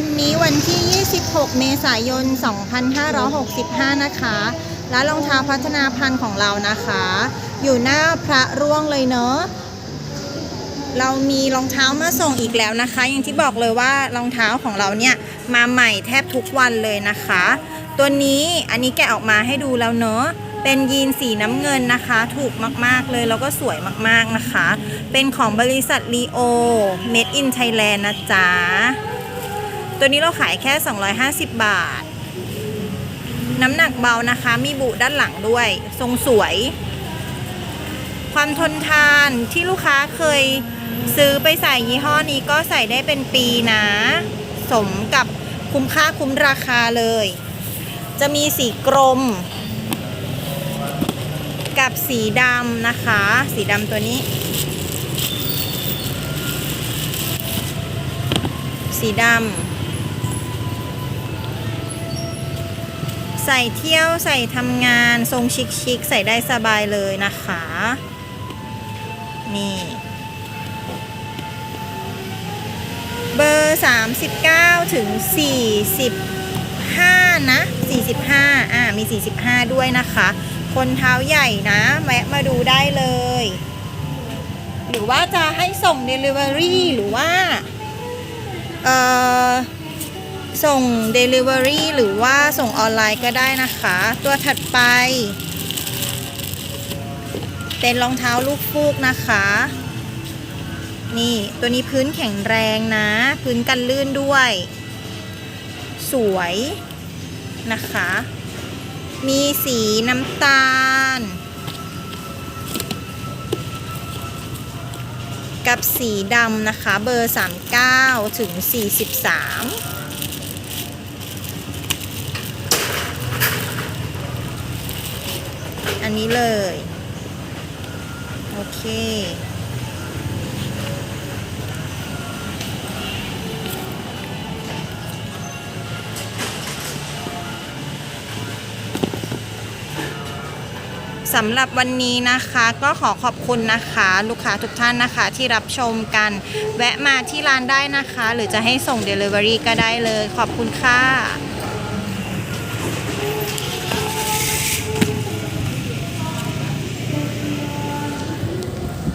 วันนี้วันที่ 26 เมษายน 2565 นะคะ ร้านรองเท้าพัฒนาพันธ์ของเรานะคะ อยู่หน้าพระร่วงเลยเนอะเรามีรองเท้ามาส่งอีกแล้วนะคะ อย่างที่บอกเลยว่ารองเท้าของเราเนี่ยมาใหม่แทบทุกวันเลยนะคะ ตัวนี้อันนี้แกะออกมาให้ดูแล้วเนอะเป็นยีนสีน้ำเงินนะคะ ถูกมากๆเลยแล้วก็สวยมากๆนะคะ เป็นของบริษัท Leo Made in Thailand นะจ๊ะ ตัวนี้เราขายแค่ 250 บาท น้ำหนักเบานะคะ มีบุด้านหลังด้วย ทรงสวย ความทนทานที่ลูกค้าเคยซื้อไปใส่ยี่ห้อนี้ก็ใส่ได้เป็นปีนะ สมกับคุ้มค่าคุ้มราคาเลย จะมีสีกรม กับสีดำนะคะ สีดำตัวนี้ สีดำ ใส่เที่ยวใส่ทำงานทรงชิคๆใส่ได้สบายเลยนะคะ นี่ เบอร์ 39 ถึง 45 นะ 45 อ่ามี 45 ด้วยนะคะ คนเท้าใหญ่นะแวะมาดูได้เลย หรือว่าจะให้ส่ง Delivery หรือว่า เอ่อ ส่ง Delivery หรือว่าส่งออนไลน์ก็ได้นะคะ ตัวถัดไป เป็นรองเท้าลูกฟูกนะคะ นี่ตัวนี้พื้นแข็งแรงนะ พื้นกันลื่นด้วย สวยนะคะ มีสีน้ำตาล กับสีดำนะคะ เบอร์ 39 ถึง 43 อันนี้เลย โอเค สำหรับวันนี้นะคะก็ขอขอบคุณนะคะ ลูกค้าทุกท่านนะคะที่รับชมกัน แวะมาที่ร้านได้นะคะ หรือจะให้ส่ง Delivery ก็ได้เลย ขอบคุณค่ะ